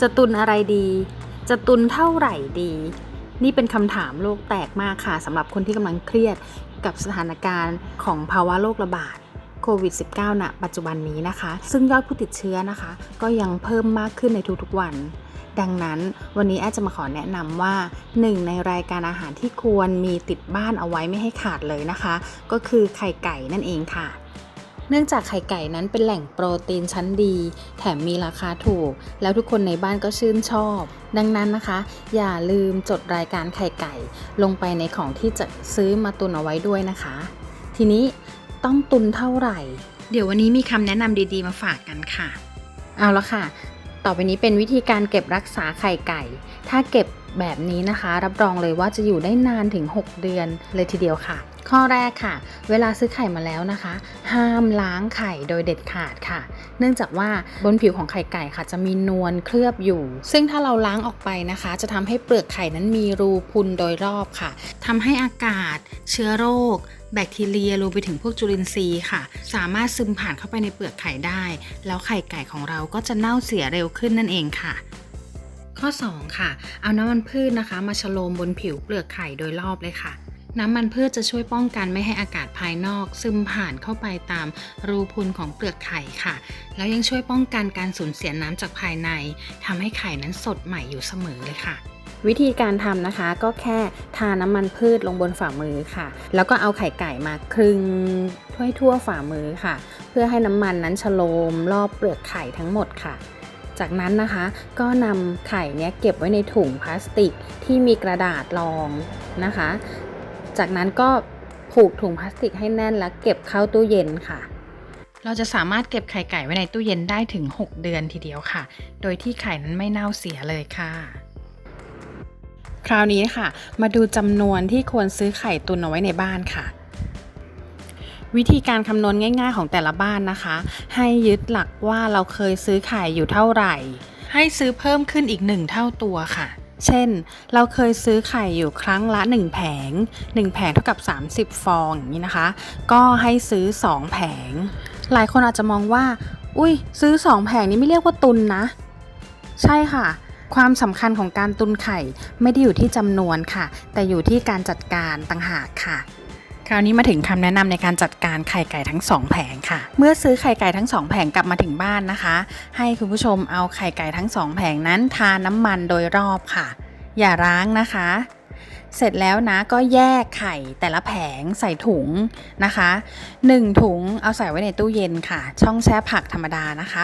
จะตุนอะไรดี จะตุนเท่าไหร่ดี นี่เป็นคำถามโลกแตกมากค่ะสำหรับคนที่กำลังเครียดกับสถานการณ์ของภาวะโรคระบาดโควิด -19 ณปัจจุบันนี้นะคะ ซึ่งยอดผู้ติดเชื้อนะคะ ก็ยังเพิ่มมากขึ้นในทุกๆวัน ดังนั้นวันนี้แอดจะมาขอแนะนำว่าหนึ่งในรายการอาหารที่ควรมีติดบ้านเอาไว้ไม่ให้ขาดเลยนะคะ ก็คือไข่ไก่นั่นเองค่ะ เนื่องจากไข่ไก่นั้นเป็นแหล่งโปรตีนชั้นดี แถมมีราคาถูก แล้วทุกคนในบ้านก็ชื่นชอบ ดังนั้นนะคะ อย่าลืมจดรายการไข่ไก่ ลงไปในของที่จะซื้อมาตุนเอาไว้ด้วยนะคะ ทีนี้ต้องตุนเท่าไหร่ เดี๋ยววันนี้มีคำแนะนำดีๆมาฝากกันค่ะ เอาละค่ะ ต่อไปนี้เป็นวิธีการเก็บรักษาไข่ไก่ ถ้าเก็บ แบบนี้นะคะ รับรองเลยว่าจะอยู่ได้นานถึง 6 เดือนเลยทีเดียวค่ะ ข้อแรกค่ะ เวลาซื้อไข่มาแล้วนะคะ ห้ามล้างไข่โดยเด็ดขาดค่ะ เนื่องจากว่าบนผิวของไข่ไก่ค่ะ จะมีนวลเคลือบอยู่ ซึ่งถ้าเราล้างออกไปนะคะ จะทำให้เปลือกไข่นั้นมีรูพุนโดยรอบค่ะทำให้อากาศ เชื้อโรคแบคทีเรียรวมไปถึงพวกจุลินทรีย์ค่ะ สามารถซึมผ่านเข้าไปในเปลือกไข่ได้ แล้วไข่ไก่ของเราก็จะเน่าเสียเร็วขึ้นนั่นเองค่ะ ข้อ 2 ค่ะ เอาน้ำมันพืชนะคะ มาฉโลมบนผิวเปลือกไข่โดยรอบเลยค่ะ น้ำมันพืชจะช่วยป้องกันไม่ให้อากาศภายนอก ซึมผ่านเข้าไปตามรูพุนของเปลือกไข่ค่ะ แล้วยังช่วยป้องกันการสูญเสียน้ำจากภายในทำให้ไข่นั้นสดใหม่อยู่เสมอเลยค่ะวิธีการทำนะคะก็แค่ทาน้ำมันพืชลงบนฝ่ามือค่ะ แล้วก็เอาไข่ไก่มาคลึงทั่วทั่วฝ่ามือค่ะ เพื่อให้น้ำมันนั้นฉโลมรอบเปลือกไข่ทั้งหมดค่ะ จากนั้นนะคะก็นำไข่เนี้ยเก็บไว้ในถุงพลาสติกที่มีกระดาษรองนะคะ จากนั้นก็ผูกถุงพลาสติกให้แน่นแล้วเก็บเข้าตู้เย็นค่ะ เราจะสามารถเก็บไข่ไก่ไว้ในตู้เย็นได้ถึง 6 เดือนทีเดียวค่ะ โดยที่ไข่นั้นไม่เน่าเสียเลยค่ะคราวนี้ค่ะ มาดูจำนวนที่ควรซื้อไข่ตุนเอาไว้ในบ้านค่ะ วิธีการคำนวณง่าย ๆ ของแต่ละบ้านนะคะ ให้ยึดหลักว่าเราเคยซื้อไข่อยู่เท่าไหร่ ให้ซื้อเพิ่มขึ้นอีก1เท่าตัวค่ะ เช่น เราเคยซื้อไข่อยู่ครั้งละ 1 แผง 1 แผงเท่ากับ 30 ฟองอย่างนี้นะคะ ก็ให้ซื้อ 2 แผง หลายคนอาจจะมองว่า อุ้ยซื้อ 2 แผงนี้ไม่เรียกว่าตุนนะ ใช่ค่ะความสำคัญของการตุนไข่ไม่ได้อยู่ที่จำนวนค่ะ แต่อยู่ที่การจัดการต่างหากค่ะ คราวนี้มาถึงคำแนะนำในการจัดการไข่ไก่ทั้งสองแผงค่ะ เมื่อซื้อไข่ไก่ทั้งสองแผงกลับมาถึงบ้านนะคะ ให้คุณผู้ชมเอาไข่ไก่ทั้งสองแผงนั้นทาน้ำมันโดยรอบค่ะ อย่าร้างนะคะ เสร็จแล้วนะก็แยกไข่แต่ละแผงใส่ถุงนะคะ 1 ถุงเอาใส่ไว้ในตู้เย็นค่ะ ช่องแช่ผักธรรมดานะคะ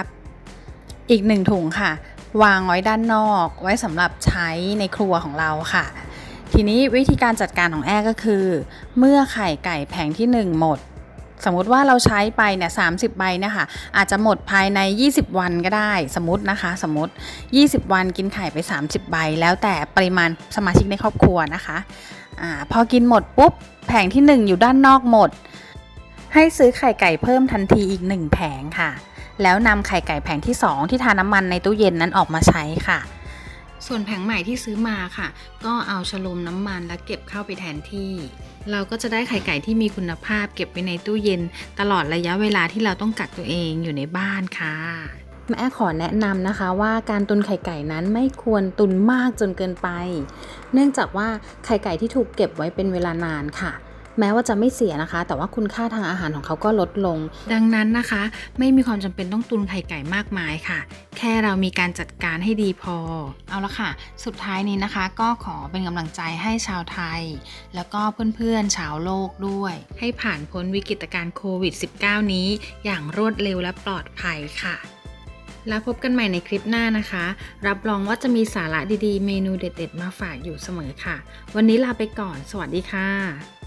อีก 1 ถุงค่ะ วางไว้ด้านนอก ไว้สำหรับใช้ในครัวของเราค่ะ ทีนี้วิธีการจัดการของแอร์ก็คือ เมื่อไข่ไก่แผงที่ 1 หมด สมมุติว่าเราใช้ไปเนี่ยสาใบเนะคะอาจจะหมดภายใน 20 วันก็ได้ สมมตินะคะ สมมติ 20 วันกินไข่ไป 30 ใบ แล้วแต่ปริมาณสมาชิกในครอบครัวนะคะอาพอกินหมดปุ๊บแผงที่ 1 อยู่ด้านนอกหมด ให้ซื้อไข่ไก่เพิ่มทันทีอีก 1 แผงค่ะ แล้วนำไข่ไก่แผงที่ 2 ที่ทาน้ำมันในตู้เย็นนั้นออกมาใช้ค่ะ ส่วนแผงใหม่ที่ซื้อมาค่ะ ก็เอาฉลมน้ำมันแล้วเก็บเข้าไปแทนที่ เราก็จะได้ไข่ไก่ที่มีคุณภาพ เก็บไว้ในตู้เย็น ตลอดระยะเวลาที่เราต้องกักตัวเองอยู่ในบ้านค่ะแม่ขอแนะนำนะคะว่าการตุนไข่ไก่นั้นไม่ควรตุนมากจนเกินไป เนื่องจากว่าไข่ไก่ที่ถูกเก็บไว้เป็นเวลานานค่ะ แม้ว่าจะไม่เสียนะคะ แต่ว่าคุณค่าทางอาหารของเขาก็ลดลง ดังนั้นนะคะ ไม่มีความจำเป็นต้องตุนไข่ไก่มากมายค่ะ แค่เรามีการจัดการให้ดีพอ เอาละค่ะ สุดท้ายนี้นะคะ ก็ขอเป็นกำลังใจให้ชาวไทย แล้วก็เพื่อนๆชาวโลกด้วย ให้ผ่านพ้นวิกฤตการณ์โควิด -19 นี้ อย่างรวดเร็วและปลอดภัยค่ะแล้วพบกันใหม่ในคลิปหน้านะคะ รับรองว่าจะมีสาระดีๆ เมนูเด็ด ๆ มาฝากอยู่เสมอค่ะ วันนี้ลาไปก่อน สวัสดีค่ะ